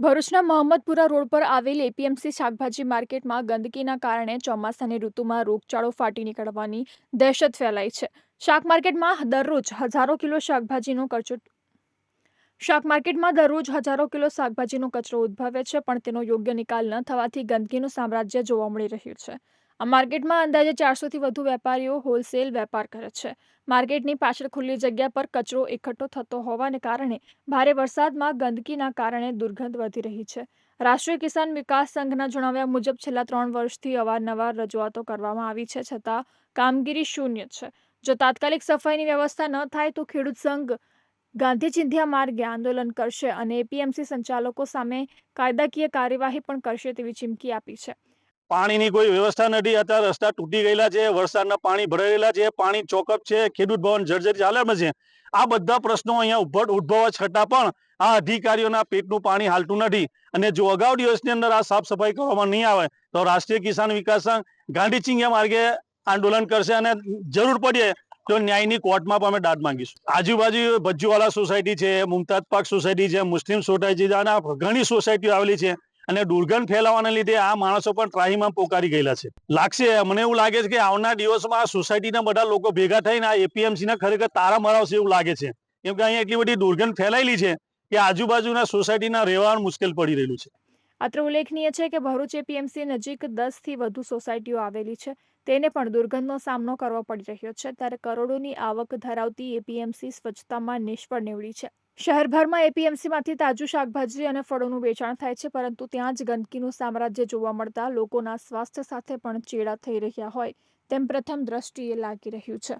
ભરૂચના મહમ્મદપુરા રોડ પર આવેલ એપીએમસી શાકભાજી માર્કેટમાં ગંદકીના કારણે ચોમાસાની ઋતુમાં રોગચાળો ફાટી નીકળવાની દહેશત ફેલાઈ છે. શાક માર્કેટમાં દરરોજ હજારો કિલો શાકભાજીનો કચરો શાક માર્કેટમાં દરરોજ હજારો કિલો શાકભાજીનો કચરો ઉદ્ભવે છે, પણ તેનો યોગ્ય નિકાલ ન થવાથી ગંદકીનું સામ્રાજ્ય જોવા મળી રહ્યું છે. આ માર્કેટમાં અંદાજે ચારસોથી વધુ વેપારીઓ હોલસેલ વેપાર કરે છે. માર્કેટની પાછળ ખુલ્લી જગ્યા પર કચરો એકઠો થતો હોવાને કારણે ભારે વરસાદમાં ગંદકીના કારણે દુર્ગંધ વધી રહી છે. રાષ્ટ્રીય કિસાન વિકાસ સંઘના જણાવ્યા મુજબ છેલ્લા ત્રણ વર્ષથી અવારનવાર રજૂઆતો કરવામાં આવી છે છતાં કામગીરી શૂન્ય છે. જો તાત્કાલિક સફાઈની વ્યવસ્થા ન થાય તો ખેડૂત સંઘ ગાંધી ચિંધ્યા માર્ગે આંદોલન કરશે અને એપીએમસી સંચાલકો સામે કાયદાકીય કાર્યવાહી પણ કરશે તેવી ચીમકી આપી છે. પાણીની કોઈ વ્યવસ્થા નથી. અત્યારે રસ્તા તૂટી ગયેલા છે, વરસાદના પાણી ભરાયેલા છે, પાણી ચોકઅપ છે, ખેડૂત ભવન જર્જરી હાલતમાં છે. આ બધા પ્રશ્નો અહીંયા ઉભર ઉદ્ભવવા છતાં પણ આ અધિકારીઓના પેટનું પાણી હાલતું નથી. અને જો અગાઉ દિવસની અંદર આ સાફ સફાઈ કરવામાં નહીં આવે, તો રાષ્ટ્રીય કિસાન વિકાસ સંઘ ગાંધી ચિંગ્યા માર્ગે આંદોલન કરશે અને જરૂર પડે તો ન્યાયની કોર્ટમાં પણ અમે દાદ માંગીશું. આજુબાજુ ભજ્જુવાલા સોસાયટી છે, મુમતાજ પાક સોસાયટી છે, મુસ્લિમ સોસાયટી છે ઘણી સોસાયટીઓ આવેલી છે. અને દુર્ગંધ ફેલાવાના લીધે આ માણસો પણ ત્રાહીમાં પોકારી ગયેલા છે. લાગશે, મને એવું લાગે છે કે આવનાર દિવસમાં સોસાયટીના બધા લોકો ભેગા થઈને આ એપીએમસીના ખરેખર તારા મરાવશે એવું લાગે છે. કેમ કે અહીંયા એટલી બધી દુર્ગંધ ફેલાયેલી છે કે આજુબાજુના સોસાયટીના રહેવાનું મુશ્કેલ પડી રહેલું છે. અત્રે ઉલ્લેખનીય છે કે ભરૂચ એપીએમસી નજીક દસથી વધુ સોસાયટીઓ આવેલી છે. તેને પણ દુર્ગંધનો સામનો કરવો પડી રહ્યો છે. ત્યારે કરોડોની આવક ધરાવતી એપીએમસી સ્વચ્છતામાં નિષ્ફળ નીવડી છે. શહેરભરમાં એપીએમસીમાંથી તાજું શાકભાજી અને ફળોનું વેચાણ થાય છે, પરંતુ ત્યાં જ ગંદકીનું સામ્રાજ્ય જોવા મળતા લોકોના સ્વાસ્થ્ય સાથે પણ ચેડા થઈ રહ્યા હોય તેમ પ્રથમ દ્રષ્ટિએ લાગી રહ્યું છે.